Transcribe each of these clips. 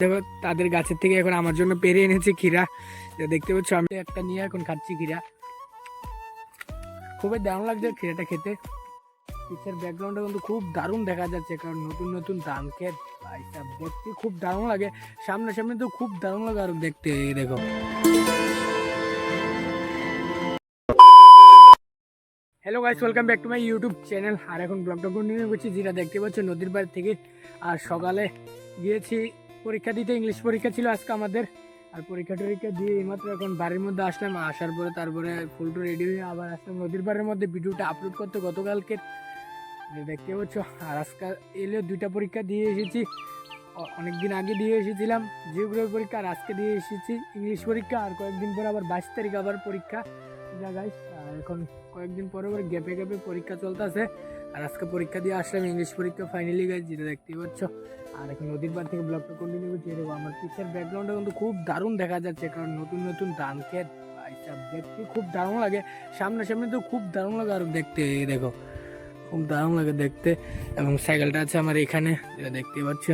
দেখো, তাদের গাছের থেকে এখন আমার জন্য পেরে এনেছে ক্ষীরা। দেখতে পাচ্ছ, আমি একটা নিয়ে এখন খাচ্ছি ক্ষীরা। খুবই দারুণ লাগছে ক্ষীরাটা খেতে। পিছের ব্যাকগ্রাউন্ডটা কিন্তু খুব দারুণ দেখা যাচ্ছে, কারণ নতুন নতুন ধান খেত দেখতে খুব দারুণ লাগে। সামনে সামনে তো খুব দারুণ লাগে আর দেখতে দেখো। Hello guys welcome back to my YouTube channel আর এখন ব্লগটা কন্টিনিউ করছি, যেটা দেখতে পাচ্ছ নদীর বাড়ি থেকে। আর সকালে গিয়েছি পরীক্ষা দিতে ইংলিশ পরীক্ষা ছিল আজকে আমাদের। আর পরীক্ষা টরীক্ষা দিয়ে এইমাত্র এখন বাড়ির মধ্যে আসলাম। আসার পরে তারপরে ফুলটু রেডি হয়ে আবার আসলাম নদীর পাড়ের মধ্যে। ভিডিওটা আপলোড করতে গতকালকে। দেখতে পাচ্ছ, আর আজকে এলে দুইটা পরীক্ষা দিয়ে এসেছি। অনেক দিন আগে দিয়ে এসেছিলাম জিওগ্রাফি পরীক্ষা, আর আজকে দিয়ে এসেছি ইংলিশ পরীক্ষা। আর কয়েকদিন পর আবার বাইশ তারিখ আবার পরীক্ষা। যা গাইস আর এখন কয়েকদিন পরে পরে গ্যাপে গ্যাপে পরীক্ষা চলতেছে। আর আজকে পরীক্ষা দিয়ে আসলাম ইংলিশ পরীক্ষা ফাইনালি গাইস যেটা দেখতে পাচ্ছ। আর এখন নদীর পাড় থেকে ব্লগটা কন্টিনিউ করছি। এরকম আমার পিছের ব্যাকগ্রাউন্ডটা কিন্তু খুব দারুণ দেখা যাচ্ছে, কারণ নতুন নতুন ধান ভাইসাব দেখতে খুব দারুণ লাগে। সামনে সামনে তো খুব দারুণ লাগে আর দেখতে দেখো, খুব দারুণ লাগে দেখতে। এবং সাইকেলটা আছে আমার এখানে, যেটা দেখতে পাচ্ছ।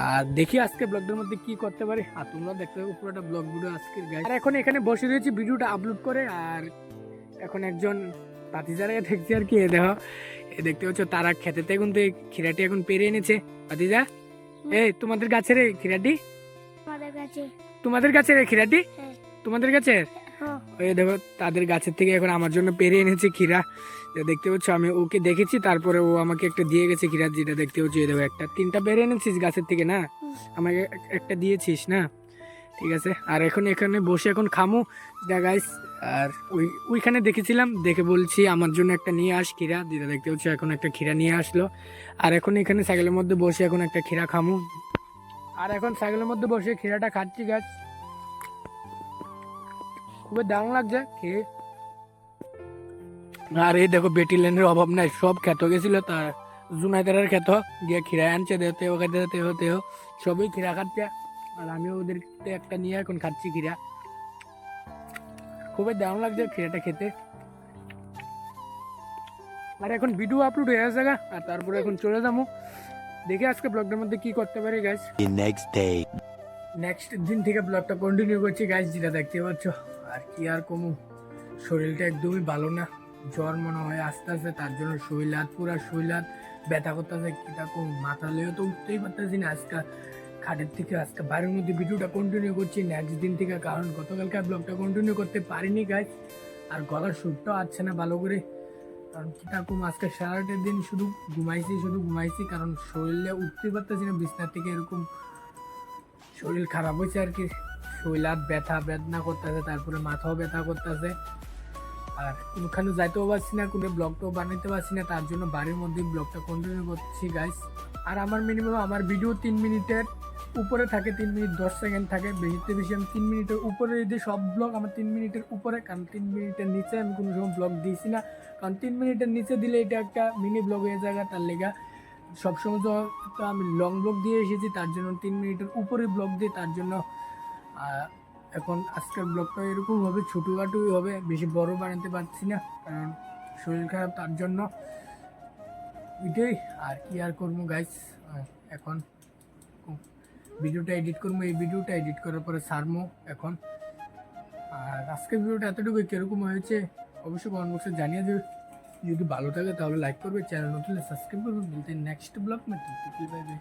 আর দেখি আজকে ব্লগটার মধ্যে কি করতে পারি। আর তোমরা দেখতে পাবো পুরোটা ব্লগ ভিডিও গাইড আর এখন এখানে বসে রয়েছি ভিডিওটা আপলোড করে, আর এখন একজন পাতিজারে দেখছি আর কি দেখো। দেখতে পাচ্ছ তারা খেতেতে কিন্তু খিরাটি এখন পেরে এনেছে। পাতিজা এই তোমাদের গাছের খিরাটি তোমাদের গাছের খিরাটি হ্যাঁ। তোমাদের গাছের? হ্যাঁ। ওই দেখো তাদের গাছের থেকে এখন আমার জন্য পেরে এনেছে ক্ষীরা। দেখতে পাচ্ছ আমি ওকে দেখেছি তারপরে ও আমাকে একটা দিয়ে গেছে ক্ষীরা যেটা দেখতে পাচ্ছ এই দেখো একটা। তিনটা পেরে এনেছিস গাছের থেকে না? আমাকে একটা দিয়েছিস না? ঠিক আছে? আর এখন এখানে বসে এখন খামু। গাইস আর ওই, ওইখানে দেখেছিলাম, দেখে বলছি আমার জন্য একটা নিয়ে আস ক্ষীরা। দিদা দেখতে পাচ্ছ এখন একটা ক্ষীরা নিয়ে আসলো। আর এখন এখানে সাইকেলের মধ্যে বসে এখন একটা ক্ষীরা খামু। আর এখন সাইকেলের মধ্যে বসে ক্ষীরাটা খাচ্ছি গাছ খুবই দারুণ লাগছে, খেয়ে। আর এই দেখো, বেটি লেনের অভাব নাই, সব খেত গেছিল তার। জুনাইদারের খেত, গিয়ে খিরা আনছে দেহতে ও খেতে সবই খিরা খাচ্ছে। আর আমিও ওদের একটা নিয়ে এখন খাচ্ছি খিরা খুবই দারুণ লাগছে খিরাটা খেতে। আর এখন ভিডিও আপলোড হয়ে গেছে গা, আর তারপরে এখন চলে যাব। দেখি আজকে ব্লগটার মধ্যে কি করতে পারি The next day. নেক্সট দিন থেকে ব্লগটা কন্টিনিউ করছি গাইজ যেটা দেখতে পাচ্ছ। আর কি আর কমু শরীরটা একদমই ভালো না। জ্বর মনে হয় আস্তে আস্তে তার জন্য শৈলাত পুরা শৈলাত ব্যথা করতেছে কিটা কম মাথা লেও তো উঠতেই পারতেছি না আজকে খাটের থেকে আজকে বাড়ির মধ্যে ভিডিওটা কন্টিনিউ করছি। নেক্সট দিন থেকে কারণ গতকালকে ব্লগটা কন্টিনিউ করতে পারিনি গাইজ আর গলার সুরটাও আসছে না ভালো করে। কারণ কিটা কম আজকে সারাটা দিন শুধু ঘুমাইছি শুধু ঘুমাইছি, কারণ শরীরে উঠতেই পারতেছি না, বিছনার থেকে এরকম শরীর খারাপ হয়েছে আর কি। শরীর হাত ব্যথা, বেদনা করতেছে, তারপরে মাথাও ব্যথা করতেছে। আর কোনখানে যাইতেও পারছি না, কোনো ব্লগটাও বানাইতে পারছি না, তার জন্য বাড়ির মধ্যে ব্লগটা কন্টিনিউ করছি গাইস আর আমার মিনিমাম আমার ভিডিও তিন মিনিটের উপরে থাকে তিন মিনিট, দশ সেকেন্ড থাকে, বেশিতে বেশি আমি তিন মিনিটের উপরে যদি সব ব্লগ আমার তিন মিনিটের উপরে, কারণ তিন মিনিটের নিচে আমি কোনো সময় ব্লগ দিয়েছি না, কারণ তিন মিনিটের নিচে দিলে এটা একটা মিনি ব্লগ হয়ে যায়, তার লেগা সবসময় তো তো আমি লং ব্লগ দিয়ে এসেছি, তার জন্য তিন মিনিটের উপরে ব্লগ দিই, তার জন্য এখন আজকের ব্লগটা এরকম হবে, ছোটোখাটোই হবে, বেশি বড় বানাতে পারছি না, কারণ শরীর খারাপ, তার জন্য এটাই, আর কি আর করব গাইস এখন ভিডিওটা এডিট করব, এই ভিডিওটা এডিট করার পরে সারমো এখন। আর আজকের ভিডিওটা এতটুকু কীরকম হয়েছে, অবশ্যই কমেন্ট বক্সে জানিয়ে দেবে। যদি ভালো থাকে তাহলে লাইক করবে চ্যানেল নতুন সাবস্ক্রাইব করবে। বলতে নেক্সট ব্লগ মে বাই বাই